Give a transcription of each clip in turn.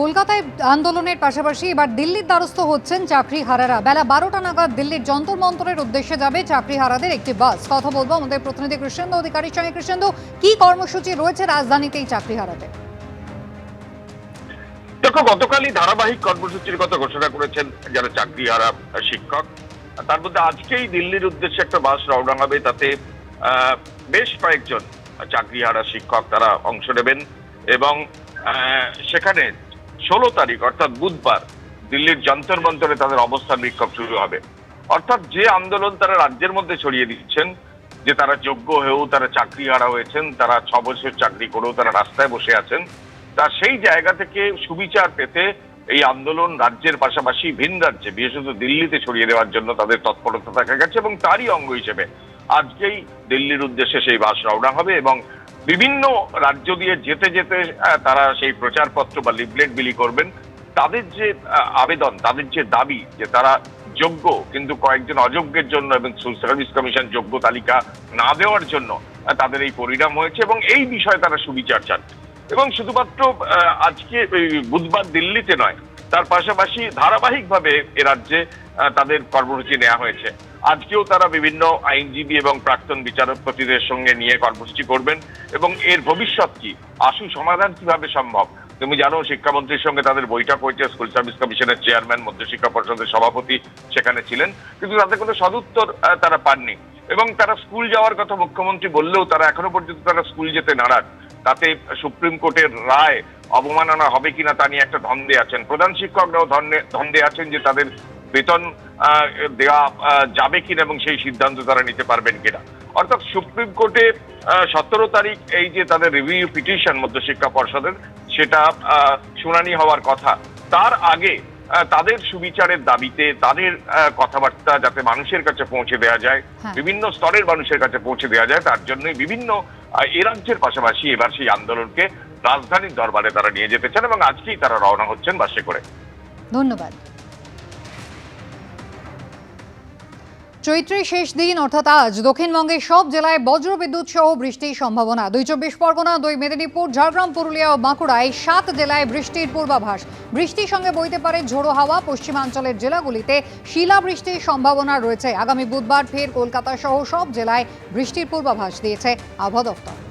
কলকাতায় আন্দোলনের পাশাপাশি এবার দিল্লির দ্বারস্থ হচ্ছেন চাকরি হারারা। বেলা বারোটা নাগাদ দিল্লির যন্তর মন্তরের উদ্দেশ্যে যাবে চাকরি হারাদের একটি বাস। কথা বলব আমাদের প্রতিনিধি কৃষ্ণেন্দু, অধিকারীর সঙ্গে। কৃষ্ণেন্দু, কি কর্মসূচি রয়েছে রাজধানীতে এই চাকরি হারাতে? দেখো, গতকালই ধারাবাহিক কর্মসূচির কথা ঘোষণা করেছেন যারা চাকরিহারা শিক্ষক। তার মধ্যে আজকেই দিল্লির উদ্দেশ্যে একটা বাস রওনা হবে। তাতে বেশ কয়েকজন চাকরি হারা শিক্ষক তারা অংশ নেবেন এবং সেখানে ষোলো তারিখ, অর্থাৎ বুধবার, দিল্লির যন্তর মন্তরে তাদের অবস্থান বিক্ষোভ শুরু হবে। অর্থাৎ যে আন্দোলন তারা রাজ্যের মধ্যে ছড়িয়ে দিচ্ছেন, যে তারা যোগ্য হয়েও তারা চাকরিহারা হয়েছেন, তারা ছ বছর চাকরি করেও তারা রাস্তায় বসে আছেন, তা সেই জায়গা থেকে সুবিচার পেতে এই আন্দোলন রাজ্যের পাশাপাশি ভিন রাজ্যে, বিশেষত দিল্লিতে ছড়িয়ে দেওয়ার জন্য তাদের তৎপরতা দেখা গেছে এবং তারই অঙ্গ হিসেবে আজকেই দিল্লির উদ্দেশ্যে সেই বাস রওনা হবে এবং বিভিন্ন রাজ্য দিয়ে যেতে যেতে তারা সেই প্রচারপত্র বা লিফলেট বিলি করবেন। তাদের যে আবেদন, তাদের যে দাবি যে তারা যোগ্য, কিন্তু কয়েকজন অযোগ্যের জন্য এবং সার্ভিস কমিশন যোগ্য তালিকা না দেওয়ার জন্য তাদের এই পরিণাম হয়েছে এবং এই বিষয়ে তারা সুবিচার চান। এবং শুধুমাত্র আজকে বুধবার দিল্লিতে নয় তার পাশাপাশি ধারাবাহিকভাবে এ রাজ্যে তাদের কর্মসূচি নেওয়া হয়েছে। আজকেও তারা বিভিন্ন আইনজীবী এবং প্রাক্তন বিচারপতিদের সঙ্গে নিয়ে কর্মসূচি করবেন এবং এর ভবিষ্যৎ কি আশু সমাধান কীভাবে সম্ভব? তুমি জানো, শিক্ষামন্ত্রীর সঙ্গে তাদের বৈঠক হয়েছে, স্কুল সার্ভিস কমিশনের চেয়ারম্যান, মধ্যশিক্ষা পর্ষদের সভাপতি সেখানে ছিলেন, কিন্তু তাদের কোনো সদুত্তর তারা পাননি। এবং তারা স্কুল যাওয়ার কথা মুখ্যমন্ত্রী বললেও তারা এখনও পর্যন্ত তারা স্কুল যেতে নারাজ। তাতে সুপ্রিম কোর্টের রায় অবমাননা হবে কিনা তা নিয়ে একটা ধন্দে আছেন। প্রধান শিক্ষকরাও ধন্দে আছেন যে তাদের বেতন দেওয়া যাবে কিনা এবং সেই সিদ্ধান্ত তারা নিতে পারবেন কিনা। অর্থাৎ সুপ্রিম কোর্টে সতেরো তারিখ এই যে তাদের রিভিউ পিটিশন মধ্যশিক্ষা পর্ষদের, সেটা শুনানি হওয়ার কথা। তার আগে তাদের সুবিচারের দাবিতে তাদের কথাবার্তা যাতে মানুষের কাছে পৌঁছে দেওয়া যায় হ্যাঁ। বিভিন্ন স্তরের মানুষের কাছে পৌঁছে দেওয়া যায় তার জন্যই বিভিন্ন এ রাজ্যের পাশাপাশি এবার সেই আন্দোলনকে রাজধানীর দরবারে তারা নিয়ে যেতে চান এবং আজকেই তারা রওনা হচ্ছেন বাসে করে ধন্যবাদ চৈত্রের শেষ দিন, অর্থাৎ আজ, দক্ষিণবঙ্গের সব জেলায় বজ্রবিদ্যুৎ সহ বৃষ্টির সম্ভাবনা। দুই চব্বিশ পরগনা, দুই মেদিনীপুর, ঝাড়গ্রাম, পুরুলিয়া ও বাঁকুড়ায় সাত জেলায় বৃষ্টির পূর্বাভাস। বৃষ্টির সঙ্গে বইতে পারে ঝোড়ো হাওয়া। পশ্চিমাঞ্চলের জেলাগুলিতে শিলাবৃষ্টির সম্ভাবনা রয়েছে। আগামী বুধবার ফের কলকাতা সহ সব জেলায় বৃষ্টির পূর্বাভাস দিয়েছে আবহাওয়া দপ্তর।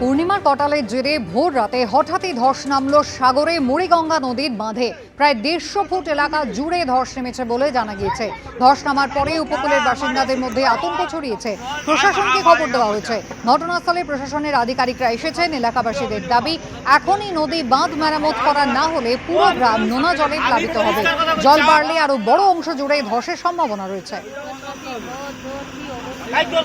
পূর্ণিমার কটালের জেরে ভোর রাতে হঠাৎই ধস নামল সাগরে মুড়িগঙ্গা নদীর বাঁধে। প্রায় দেড়শো ফুট এলাকা জুড়ে ধস নেমেছে বলে জানা গিয়েছে। ধস নামার পরে উপকূলের বাসিন্দাদের মধ্যে আতঙ্ক ছড়িয়েছে। প্রশাসনকে খবর দেওয়া হয়েছে। ঘটনাস্থলে প্রশাসনের আধিকারিকরা এসেছেন। এলাকাবাসীদের দাবি, এখনই নদী বাঁধ মেরামত করা না হলে পুরো গ্রাম নোনা জলে প্লাবিত হবে। জল বাড়লে আরও বড় অংশ জুড়ে ধসের সম্ভাবনা রয়েছে। এই তোর